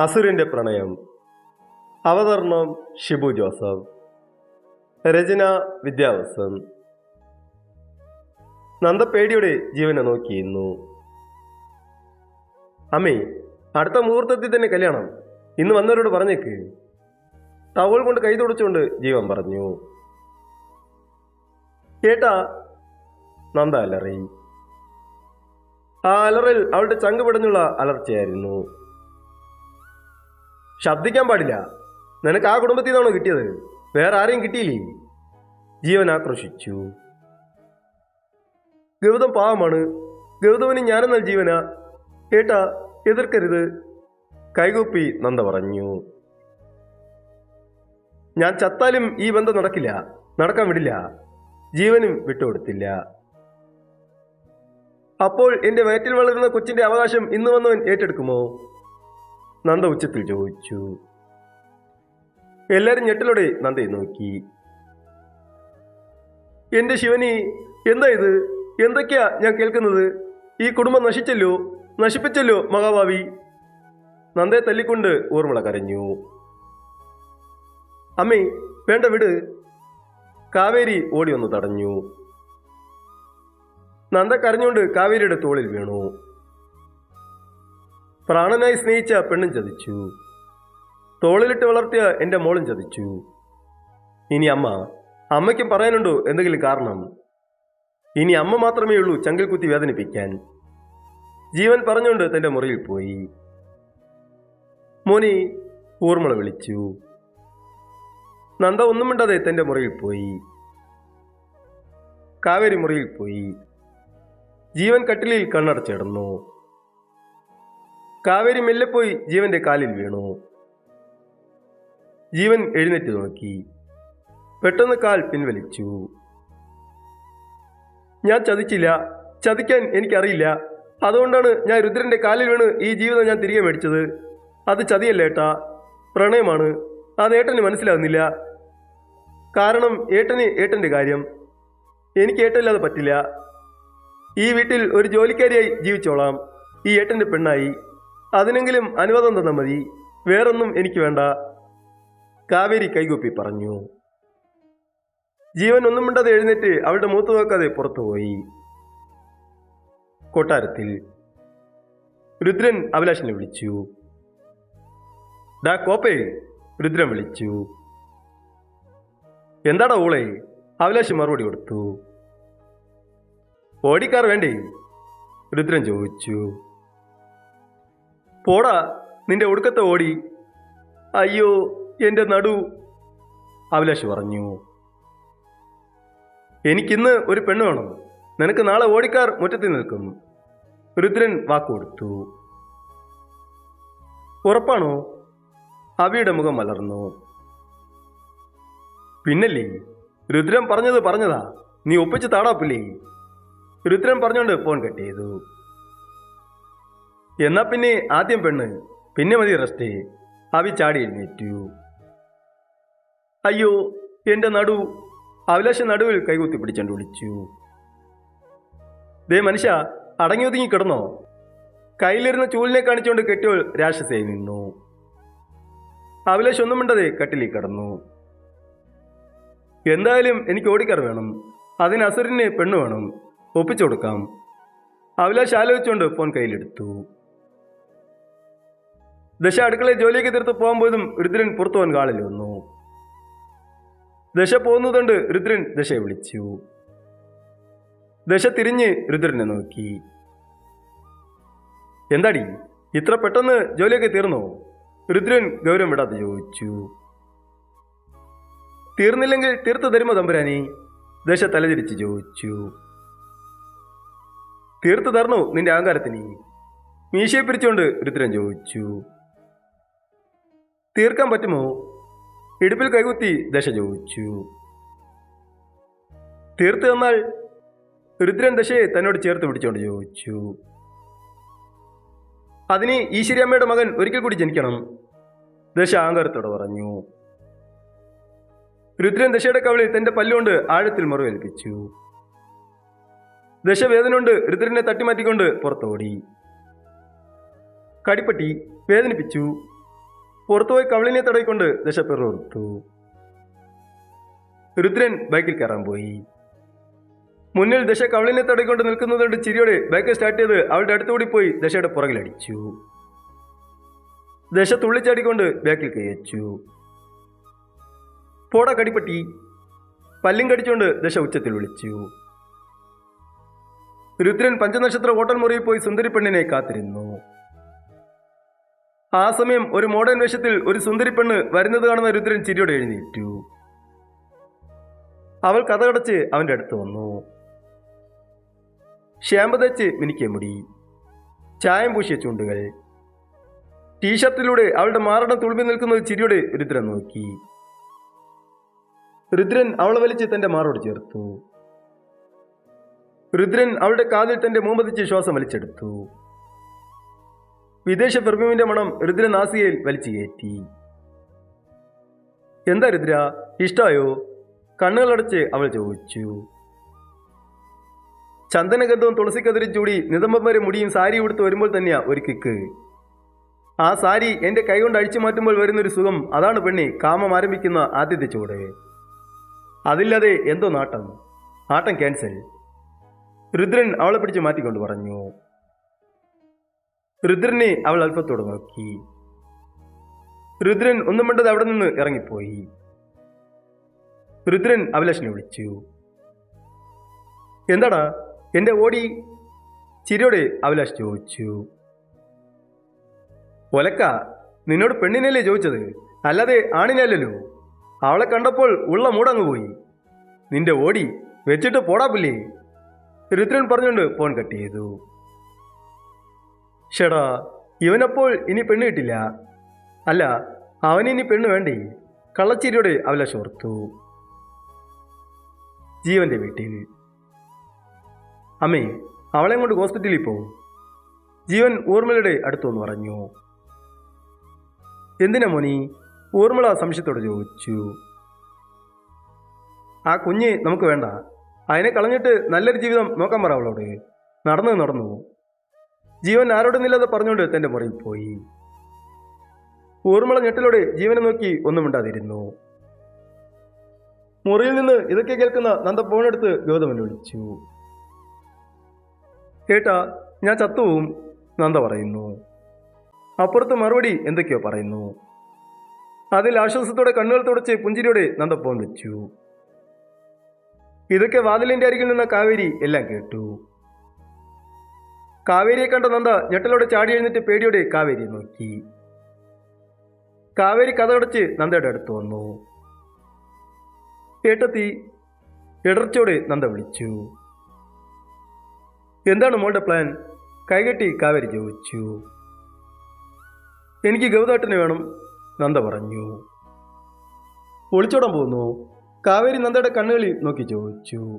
അസുരന്റെ പ്രണയം. അവതരണം ഷിബു ജോസഫ്. രചന വിദ്യാവസൻ നന്ദപേടിയുടെ ജീവനെ നോക്കിയിരുന്നു. അമ്മേ അടുത്ത മുഹൂർത്തത്തിൽ തന്നെ കല്യാണം. ഇന്ന് വന്നവരോട് പറഞ്ഞേക്ക്. ടവൾ കൊണ്ട് കൈ തുടച്ചുകൊണ്ട് ജീവൻ പറഞ്ഞു. കേട്ടാ നന്ദ അലറി. ആ അലറിൽ അവളുടെ ചങ്ക് അലർച്ചയായിരുന്നു. ശബ്ദിക്കാൻ പാടില്ല. നിനക്ക് ആ കുടുംബത്തിൽ നിന്നാണോ കിട്ടിയത്? വേറെ ആരെയും കിട്ടിയില്ലേ? ജീവൻ ആക്രോശിച്ചു. ഗൗതം പാവമാണ്. ഗൗതമന് ഞാനെന്നാൽ ജീവന? കേട്ടാ എതിർക്കരുത്. കൈകൂപ്പി നന്ദ പറഞ്ഞു. ഞാൻ ചത്താലും ഈ ബന്ധം നടക്കില്ല. നടക്കാൻ വിടില്ല. ജീവനും വിട്ടുകൊടുത്തില്ല. അപ്പോൾ എന്റെ വയറ്റിൽ വളരുന്ന കൊച്ചിന്റെ അവകാശം ഇന്ന് വന്നവൻ ഏറ്റെടുക്കുമോ? നന്ദ ഉച്ചത്തിൽ ചോദിച്ചു. എല്ലാരും ഞെട്ടലോടെ നന്ദയെ നോക്കി. എന്റെ ശിവനി എന്താ ഇത്? എന്തൊക്കെയാ ഞാൻ കേൾക്കുന്നത്? ഈ കുടുംബം നശിച്ചല്ലോ? നശിപ്പിച്ചല്ലോ മഹാഭാവി? നന്ദയെ തല്ലിക്കൊണ്ട് ഊർമിള കരഞ്ഞു. അമ്മേ വേണ്ട വിട്. കാവേരി ഓടി വന്നു തടഞ്ഞു. നന്ദ കരഞ്ഞുകൊണ്ട് കാവേരിയുടെ തോളിൽ വീണു. പ്രാണനായി സ്നേഹിച്ച പെണ്ണും ചതിച്ചു. തോളിലിട്ട് വളർത്തിയ എന്റെ മോളും ചതിച്ചു. ഇനി അമ്മ അമ്മയ്ക്കും പറയാനുണ്ടോ എന്തെങ്കിലും കാരണം? ഇനി അമ്മ മാത്രമേ ഉള്ളൂ ചങ്കിൽ കുത്തി വേദനിപ്പിക്കാൻ. ജീവൻ പറഞ്ഞുകൊണ്ട് തന്റെ മുറിയിൽ പോയി. മോനി ഊർമിള വിളിച്ചു. നന്ദ ഒന്നും മിണ്ടാതെ തന്റെ മുറിയിൽ പോയി. കാവേരി മുറിയിൽ പോയി. ജീവൻ കട്ടിലിൽ കണ്ണടച്ചിടുന്നു കാവേരി മെല്ലെ പോയി ജീവന്റെ കാലിൽ വീണു. ജീവൻ എഴുന്നേറ്റ് നോക്കി. പെട്ടെന്ന് കാൽ പിൻവലിച്ചു. ഞാൻ ചതിച്ചില്ല. ചതിക്കാൻ എനിക്കറിയില്ല. അതുകൊണ്ടാണ് ഞാൻ രുദ്രന്റെ കാലിൽ വീണ് ഈ ജീവിതം ഞാൻ തിരികെ മേടിച്ചത്. അത് ചതിയല്ല ഏട്ടാ. പ്രണയമാണ്. അത് ഏട്ടന് മനസ്സിലാകുന്നില്ല കാരണം ഏട്ടന് ഏട്ടന്റെ കാര്യം. എനിക്ക് ഏട്ടല്ലാതെ പറ്റില്ല. ഈ വീട്ടിൽ ഒരു ജോലിക്കാരിയായി ജീവിച്ചോളാം. ഈ ഏട്ടന്റെ പെണ്ണായി. അതിനെങ്കിലും അനുവാദം തന്നാൽ മതി. വേറൊന്നും എനിക്ക് വേണ്ട. കാവേരി കൈകൂപ്പി പറഞ്ഞു. ജീവൻ ഒന്നും മിണ്ടാതെ എഴുന്നേറ്റ് അവളുടെ മൂത്ത് നോക്കാതെ പുറത്തുപോയി കൊട്ടാരത്തിൽ രുദ്രൻ അഭിലാഷിനെ വിളിച്ചു. ഡാ കോപ്പേ രുദ്രൻ വിളിച്ചു. എന്താടാ ഓളെ? അഭിലാഷ് മറുപടി കൊടുത്തു. ഓടിക്കാർ വേണ്ടേ? രുദ്രൻ ചോദിച്ചു. പോടാ നിന്റെ ഒടുക്കത്തെ ഓടി. അയ്യോ എന്റെ നടു. അഭിലാഷ് പറഞ്ഞു. എനിക്കിന്ന് ഒരു പെണ്ണ് വേണം. നിനക്ക് നാളെ ഓടിക്കാർ മുറ്റത്തിൽ നിൽക്കും. രുദ്രൻ വാക്കുകൊടുത്തു ഉറപ്പാണോ? അവിയുടെ മുഖം മലർന്നു. പിന്നല്ലേ രുദ്രൻ പറഞ്ഞത് പറഞ്ഞതാ. നീ ഒപ്പിച്ച് താടാപ്പില്ലേ രുദ്രൻ പറഞ്ഞുകൊണ്ട് ഫോൺ കട്ട് ചെയ്തു. എന്നാ പിന്നെ ആദ്യം പെണ്ണ് പിന്നെ മതി റെസ്റ്റ് അവി ചാടി എഴുന്നേറ്റു. അയ്യോ എന്റെ നടു. അഭിലാഷ നടുവിൽ കൈകുത്തി പിടിച്ചോണ്ട് വിളിച്ചു. ദേ മനുഷ്യ അടങ്ങി ഒതുങ്ങി കിടന്നോ? കയ്യിലിരുന്ന ചൂലിനെ കാണിച്ചുകൊണ്ട് കെട്ടിയോൾ രാക്ഷസയായി നിന്നു. അഭിലാഷ് ഒന്നും മിണ്ടതേ കട്ടിലിൽ കിടന്നു. എന്തായാലും എനിക്ക് ഓടിക്കാർ വേണം. അതിന് അസുരന് പെണ്ണ് വേണം. ഒപ്പിച്ചു കൊടുക്കാം. അഭിലാഷ് ആലോചിച്ചുകൊണ്ട് ഫോൺ കയ്യിലെടുത്തു. ദശ അടുക്കളയിൽ ജോലിയൊക്കെ തീർത്ത് പോകാൻ പോയതും രുദ്രൻ പുറത്തു പോകാൻ കാളിൽ വന്നു. ദശ പോകുന്നതുകൊണ്ട് രുദ്രൻ ദശയെ വിളിച്ചു. ദശ തിരിഞ്ഞ് രുദ്രനെ നോക്കി. എന്താടി? ഇത്ര പെട്ടെന്ന് ജോലിയൊക്കെ തീർന്നോ? രുദ്രൻ ഗൗരവം വിടാതെ ചോദിച്ചു. തീർന്നില്ലെങ്കിൽ തീർത്ത് തരുമോ തമ്പുരാനി? ദശ തലതിരിച്ച് ചോദിച്ചു. തീർത്ത് തരണോ നിന്റെ അഹങ്കാരത്തിന്? മീശയെ പിരിച്ചുകൊണ്ട് രുദ്രൻ ചോദിച്ചു. തീർക്കാൻ പറ്റുമോ? ഇടുപ്പിൽ കൈകുത്തി ദശ ചോദിച്ചു. തീർത്ത് തന്നാൽ രുദ്രൻ ദശയെ തന്നോട് ചേർത്ത് പിടിച്ചുകൊണ്ട് ചോദിച്ചു. അതിന് ഈശ്വരിയമ്മയുടെ മകൻ ഒരിക്കൽ കൂടി ജനിക്കണം ദശ ആങ്കരത്തോട് പറഞ്ഞു. രുദ്രൻ ദശയുടെ കവളിൽ തന്റെ പല്ലുകൊണ്ട് ആഴത്തിൽ മുറിവേൽപ്പിച്ചു. ദശ വേദന കൊണ്ട് രുദ്രനെ തട്ടിമാറ്റിക്കൊണ്ട് പുറത്തോടി. കടിപ്പട്ടി വേദനിപ്പിച്ചു. പുറത്തുപോയി കവളിനെ തടയിക്കൊണ്ട് ദശ പിറർത്തു രുദ്രൻ ബൈക്കിൽ കയറാൻ പോയി. മുന്നിൽ ദശ കവളിനെ തടയിക്കൊണ്ട് നിൽക്കുന്നതുകൊണ്ട് ചിരിയോടെ ബൈക്ക് സ്റ്റാർട്ട് ചെയ്ത് അവളുടെ അടുത്തുകൂടി പോയി ദശയുടെ പുറകിലടിച്ചു ദശ തുള്ളിച്ചാടിക്കൊണ്ട് ബാക്കിൽ കയച്ചു പോട കടിപ്പട്ടി. പല്ലും കടിച്ചുകൊണ്ട് ദശ ഉച്ചത്തിൽ വിളിച്ചു. രുദ്രൻ പഞ്ചനക്ഷത്ര ഹോട്ടൽ മുറിയിൽ പോയി സുന്ദരി പെണ്ണിനെ കാത്തിരുന്നു. ആ സമയം ഒരു മോഡേൺ വേഷത്തിൽ ഒരു സുന്ദരി പെണ്ണ് വരുന്നത് കാണുന്ന രുദ്രൻ ചിരിയോടെ എഴുന്നേറ്റു. അവൾ കഥകടച്ച് അവന്റെ അടുത്ത് വന്നു. ഷ്യാമ്പ് തേച്ച് മുടി ചായം പൂശിയ ചൂണ്ടുകൾ ടീഷർട്ടിലൂടെ അവളുടെ മാറടം തുളുമ്പി നിൽക്കുന്നത് ചിരിയോടെ രുദ്രൻ നോക്കി. രുദ്രൻ അവളെ വലിച്ച് തന്റെ മാറോട് ചേർത്തു. രുദ്രൻ അവളുടെ കാതിൽ തന്റെ മൂമ്പതിച്ച് ശ്വാസം വലിച്ചെടുത്തു. വിദേശ പെർഫ്യൂമിന്റെ മണം രുദ്ര നാസികയിൽ വലിച്ചു കയറ്റി എന്താ രുദ്ര ഇഷ്ടായോ? കണ്ണുകളടച്ച് അവൾ ചോദിച്ചു. ചന്ദനഗന്ധവും തുളസിക്കതിരും ചൂടി നിതമ്പം മുടിയും സാരി ഉടുത്ത് വരുമ്പോൾ തന്നെയാ ഒരു കിക്ക്. ആ സാരി എന്റെ കൈകൊണ്ട് അഴിച്ചു മാറ്റുമ്പോൾ വരുന്നൊരു സുഖം അതാണ് പെണ്ണി കാമം ആരംഭിക്കുന്ന ആദ്യത്തെ ചൂട്. അതില്ലാതെ എന്തോ നാട്ടം. ആട്ടം ക്യാൻസൽ. രുദ്രൻ അവളെ പിടിച്ച് മാറ്റിക്കൊണ്ട് പറഞ്ഞു. രുദ്രനെ അവൾ അല്പത്തോട് നോക്കി. രുദ്രൻ ഒന്നും വേണ്ടത് അവിടെ നിന്ന് ഇറങ്ങിപ്പോയി. രുദ്രൻ അഭിലാഷിനെ വിളിച്ചു. എന്താടാ? എന്റെ ഓടി? ചിരിയോടെ അഭിലാഷ് ചോദിച്ചു. ഒലക്ക നിന്നോട് പെണ്ണിനല്ലേ ചോദിച്ചത്? അല്ലാതെ ആണിനല്ലല്ലോ. അവളെ കണ്ടപ്പോൾ ഉള്ള മൂടങ്ങ് പോയി. നിന്റെ ഓടി വെച്ചിട്ട് പോടാ പുല്ലേ. രുദ്രൻ പറഞ്ഞുകൊണ്ട് ഫോൺ കട്ട് ചെയ്തു. ഷെടാ ഇവനപ്പോൾ ഇനി പെണ്ണ് കിട്ടില്ല. അല്ല അവനിനി പെണ്ണ് വേണ്ടേ കള്ളച്ചിരിയോടെ അവല ചോർത്തു. ജീവന്റെ വീട്ടിൽ. അമ്മേ അവളെ കൊണ്ട് ഹോസ്പിറ്റലിൽ പോവും ജീവൻ ഊർമിളയുടെ അടുത്തുവന്ന് പറഞ്ഞു. എന്തിനാ മോനി? ഊർമിള സംശയത്തോടെ ചോദിച്ചു. ആ കുഞ്ഞ് നമുക്ക് വേണ്ട. അതിനെ കളഞ്ഞിട്ട് നല്ലൊരു ജീവിതം നോക്കാൻ പറ അവളോട്. നടന്നു നടന്നു ജീവൻ ആരോടുന്നില്ലാതെ പറഞ്ഞുകൊണ്ട് തന്റെ മുറിയിൽ പോയി. ഊർമിള ഞെട്ടലോടെ ജീവനെ നോക്കി ഒന്നും മിണ്ടാതിരുന്നു. മുറിയിൽ നിന്ന് ഇതൊക്കെ കേൾക്കുന്ന നന്ദ ഫോണെടുത്ത് ഗൗതമൻ വിളിച്ചു. കേട്ടാ ഞാൻ ചത്തുവും നന്ദ പറയുന്നു. അപ്പുറത്ത് മറുപടി എന്തൊക്കെയോ പറയുന്നു. അതിൽ ആശ്വാസത്തോടെ കണ്ണുകൾ തുടച്ച് പുഞ്ചിരിയോടെ നന്ദ ഫോൺ വെച്ചു. ഇതൊക്കെ വാതിലിന്റെ അരികിൽ നിന്ന കാവേരി എല്ലാം കേട്ടു. കാവേരിയെ കണ്ട നന്ദ. ഞെട്ടലോടെ ചാടി എഴുന്നിട്ട് പേടിയോടെ കാവേരി നോക്കി. കാവേരി കഥകടച്ച് നന്ദയുടെ അടുത്ത് വന്നു. ഏട്ടത്തി ഇടർച്ചയോടെ നന്ദ വിളിച്ചു. എന്താണ് മോളുടെ പ്ലാൻ? കൈകെട്ടി കാവേരി ചോദിച്ചു. എനിക്ക് ഗൗതാട്ടിനെ വേണം നന്ദ പറഞ്ഞു. ഒളിച്ചോടാൻ പോകുന്നു കാവേരി നന്ദയുടെ കണ്ണുകളിൽ നോക്കി ചോദിച്ചു.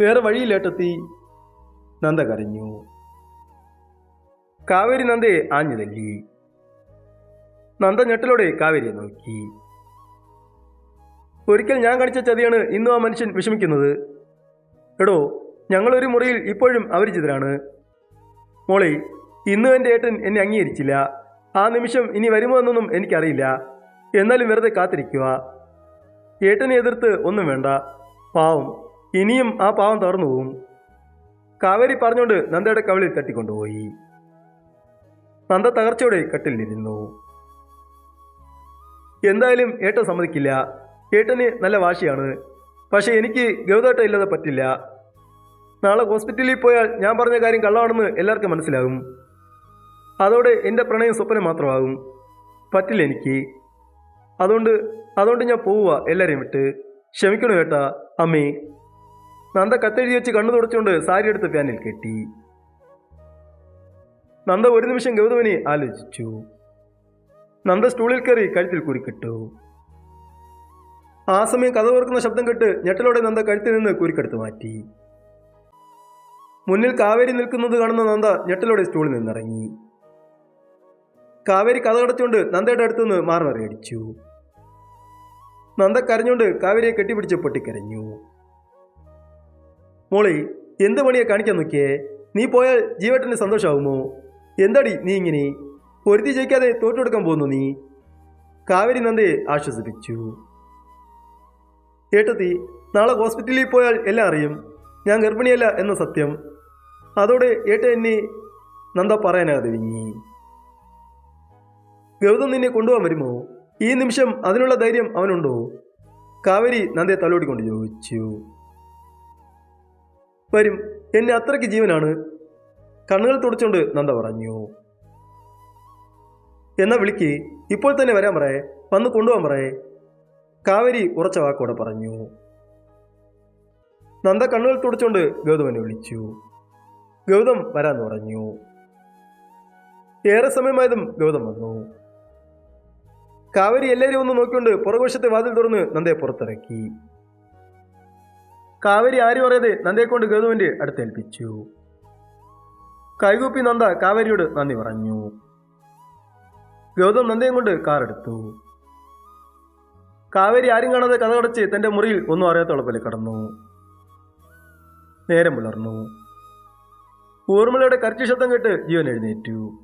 വേറെ വഴിയില്ലേട്ടത്തി നന്ദ കരഞ്ഞു. കാവേരി നന്ദയെ ആഞ്ഞു തല്ലി നന്ദ ഞെട്ടലോടെ കാവേരിയെ നോക്കി. ഒരിക്കൽ ഞാൻ കാണിച്ച ചതിയാണ് ഇന്നും ആ മനുഷ്യൻ വിഷമിക്കുന്നത്. എടോ ഞങ്ങളൊരു മുറിയിൽ ഇപ്പോഴും അപരിചിതരാണ് മോളെ ഇന്നും എന്റെ ഏട്ടൻ എന്നെ അംഗീകരിച്ചില്ല. ആ നിമിഷം ഇനി വരുമോ എന്നൊന്നും എനിക്കറിയില്ല. എന്നാലും വെറുതെ കാത്തിരിക്കുക. ഏട്ടനെ എതിർത്ത് ഒന്നും വേണ്ട. പാവം. ഇനിയും ആ പാവം തകർന്നു പോവും കാവേരി പറഞ്ഞുകൊണ്ട് നന്ദയുടെ കവിളിൽ തട്ടിക്കൊണ്ടുപോയി. നന്ദ തകർച്ചയോടെ കട്ടിലിരുന്നു എന്തായാലും ഏട്ടൻ സമ്മതിക്കില്ല. ഏട്ടന് നല്ല വാശിയാണ്. പക്ഷേ എനിക്ക് ഗൗതേട്ട ഇല്ലാതെ പറ്റില്ല. നാളെ ഹോസ്പിറ്റലിൽ പോയാൽ ഞാൻ പറഞ്ഞ കാര്യം കള്ളമാണെന്ന് എല്ലാവർക്കും മനസ്സിലാകും. അതോടെ എന്റെ പ്രണയം സ്വപ്നം മാത്രമാകും. പറ്റില്ല എനിക്ക്. അതുകൊണ്ട് അതുകൊണ്ട് ഞാൻ പോവുക എല്ലാവരെയും വിട്ട്. ക്ഷമിക്കണോ ഏട്ടാ? അമ്മേ. നന്ദ കത്തെഴുതി വെച്ച് കണ്ണു തുടച്ചുകൊണ്ട് സാരി എടുത്ത് ഫാനിൽ കെട്ടി. നന്ദ ഒരു നിമിഷം ഗൗതമനെ ആലോചിച്ചു. നന്ദ സ്റ്റൂളിൽ കയറി കഴുത്തിൽ കുരുക്കിട്ടു. ആ സമയം കഥ ഓർക്കുന്ന ശബ്ദം കേട്ട് ഞെട്ടലോടെ നന്ദ കഴുത്തിൽ നിന്ന് കുരുക്കെടുത്ത് മാറ്റി. മുന്നിൽ കാവേരി നിൽക്കുന്നത് കാണുന്ന നന്ദ ഞെട്ടലോടെ സ്റ്റൂളിൽ നിന്നിറങ്ങി. കാവേരി കഥ കടച്ചുകൊണ്ട് നന്ദയുടെ അടുത്തുനിന്ന് മാറി അടിച്ചു. നന്ദ കരഞ്ഞുകൊണ്ട് കാവേരിയെ കെട്ടിപ്പിടിച്ച് പൊട്ടിക്കരഞ്ഞു. മോളെ എന്ത് പണിയെ കാണിക്കാൻ നോക്കിയേ? നീ പോയാൽ ജീവേട്ടന് സന്തോഷമാകുമോ എന്താടി നീ ഇങ്ങനെ? പൊരുതി ജയിക്കാതെ തോറ്റെടുക്കാൻ പോകുന്നു നീ. കാവേരി നന്ദയെ ആശ്വസിപ്പിച്ചു. ഏട്ടത്തി നാളെ ഹോസ്പിറ്റലിൽ പോയാൽ എല്ലാം അറിയും. ഞാൻ ഗർഭിണിയല്ല എന്ന സത്യം. അതോടെ ഏട്ട എന്നെ നന്ദ പറയാനാകാതെ വിങ്ങി. ഗൗതം നിന്നെ കൊണ്ടുപോകാൻ വരുമോ? ഈ നിമിഷം അതിനുള്ള ധൈര്യം അവനുണ്ടോ? കാവേരി നന്ദയെ തലോടിക്കൊണ്ട് ചോദിച്ചു. വരും. എന്നെ അത്രയ്ക്ക് ജീവനാണ്. കണ്ണുകൾ തുടച്ചുകൊണ്ട് നന്ദ പറഞ്ഞു. എന്നാ വിളിക്ക്. ഇപ്പോൾ തന്നെ വരാൻ പറയേ. വന്ന് കൊണ്ടുപോകാൻ പറയേ. കാവേരി ഉറച്ച വാക്കോടെ പറഞ്ഞു. നന്ദ കണ്ണുകൾ തുടച്ചുകൊണ്ട് ഗൗതമനെ വിളിച്ചു. ഗൗതം വരാൻ പറഞ്ഞു. ഏറെ സമയമായതും ഗൗതം വന്നു. കാവേരി എല്ലാവരും ഒന്ന് നോക്കിക്കൊണ്ട് പുറകുവശത്തെ വാതിൽ തുറന്ന് നന്ദയെ പുറത്തിറക്കി. കാവേരി ആര് പറയത് നന്ദയെ കൊണ്ട് ഗൗതമന്റെ അടുത്തേൽപ്പിച്ചു. കൈകൂപ്പി നന്ദ കാവേരിയോട് നന്ദി പറഞ്ഞു. ഗൗതം നന്ദയും കൊണ്ട് കാറെടുത്തു. കാവേരി ആരും കാണാതെ കഥകടച്ച് തന്റെ മുറിയിൽ ഒന്നും അറിയാത്തോളപ്പിൽ കടന്നു. നേരം പുലർന്നു. ഊർമിളയുടെ കരച്ചു ശബ്ദം കേട്ട് ജീവൻ എഴുന്നേറ്റു.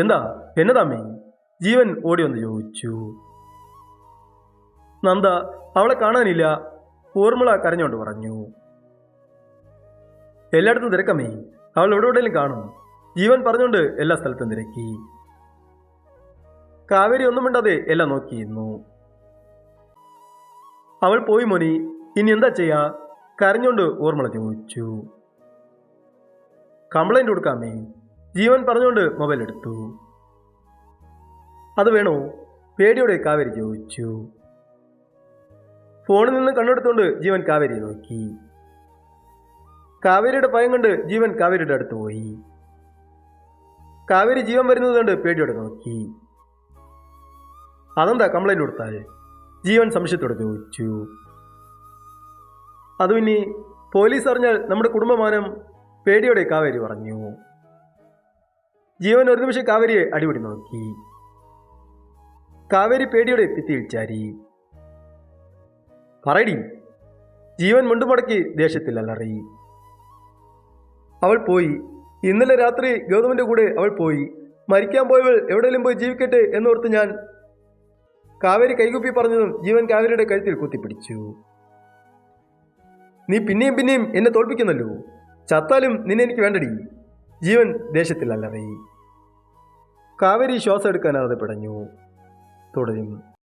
എന്താ? എന്നതാമ്മേ ജീവൻ ഓടി വന്ന് ചോദിച്ചു. നന്ദ അവളെ കാണാനില്ല. ഊർമിള കരഞ്ഞുകൊണ്ട് പറഞ്ഞു. എല്ലായിടത്തും തിരക്കമേ. അവൾ എവിടെ എവിടെയെങ്കിലും കാണും. ജീവൻ പറഞ്ഞുകൊണ്ട് എല്ലാ സ്ഥലത്തും തിരക്കി. കാവേരി ഒന്നും മിണ്ടാതെ എല്ലാം നോക്കിയിരുന്നു. അവൾ പോയി മോനി ഇനി എന്താ ചെയ്യാ? കരഞ്ഞുകൊണ്ട് ഓർമ്മള ചോദിച്ചു. കംപ്ലൈന്റ് കൊടുക്കാമേ. ജീവൻ പറഞ്ഞുകൊണ്ട് മൊബൈൽ എടുത്തു. അത് വേണോ? പേടിയോടെ കാവേരി ചോദിച്ചു. ഫോണിൽ നിന്ന് കണ്ണെടുത്തുകൊണ്ട് ജീവൻ കാവേരിയെ നോക്കി. കാവേരിയുടെ ഭയം കണ്ട് ജീവൻ കാവേരിയുടെ അടുത്ത് പോയി. കാവേരി ജീവൻ വരുന്നത് കണ്ട് പേടിയോടെ നോക്കി. അതെന്താ കംപ്ലൈന്റ് കൊടുത്താൽ? ജീവൻ സംശയത്തോടെ ചോദിച്ചു. അത് പിന്നെ പോലീസ് അറിഞ്ഞാൽ നമ്മുടെ കുടുംബമാനം പേടിയോടെ കാവേരി പറഞ്ഞു. ജീവൻ ഒരു നിമിഷം കാവേരിയെ അടിപിടി നോക്കി. കാവേരി പേടിയോടെ ഭിത്തിയിൽ ചാരി. പറയടി. ജീവൻ മുണ്ടുമടക്കി ദേഷ്യത്തിൽ അലറി അവൾ പോയി. ഇന്നലെ രാത്രി ഗൗതമിന്റെ കൂടെ അവൾ പോയി. മരിക്കാൻ പോയവൾ എവിടെയെങ്കിലും പോയി ജീവിക്കട്ടെ എന്നോർത്ത് ഞാൻ കാവേരി കൈകുപ്പി പറഞ്ഞതും ജീവൻ കാവേരിയുടെ കഴുത്തിൽ കുത്തിപ്പിടിച്ചു. നീ പിന്നെയും പിന്നെയും എന്നെ തോൽപ്പിക്കുന്നല്ലോ. ചത്താലും നിന്നെ എനിക്ക് വേണ്ടടി. ജീവൻ ദേഷ്യത്തിൽ അലറി കാവേരി ശ്വാസം എടുക്കാനാതെ പിടഞ്ഞു തുടരും.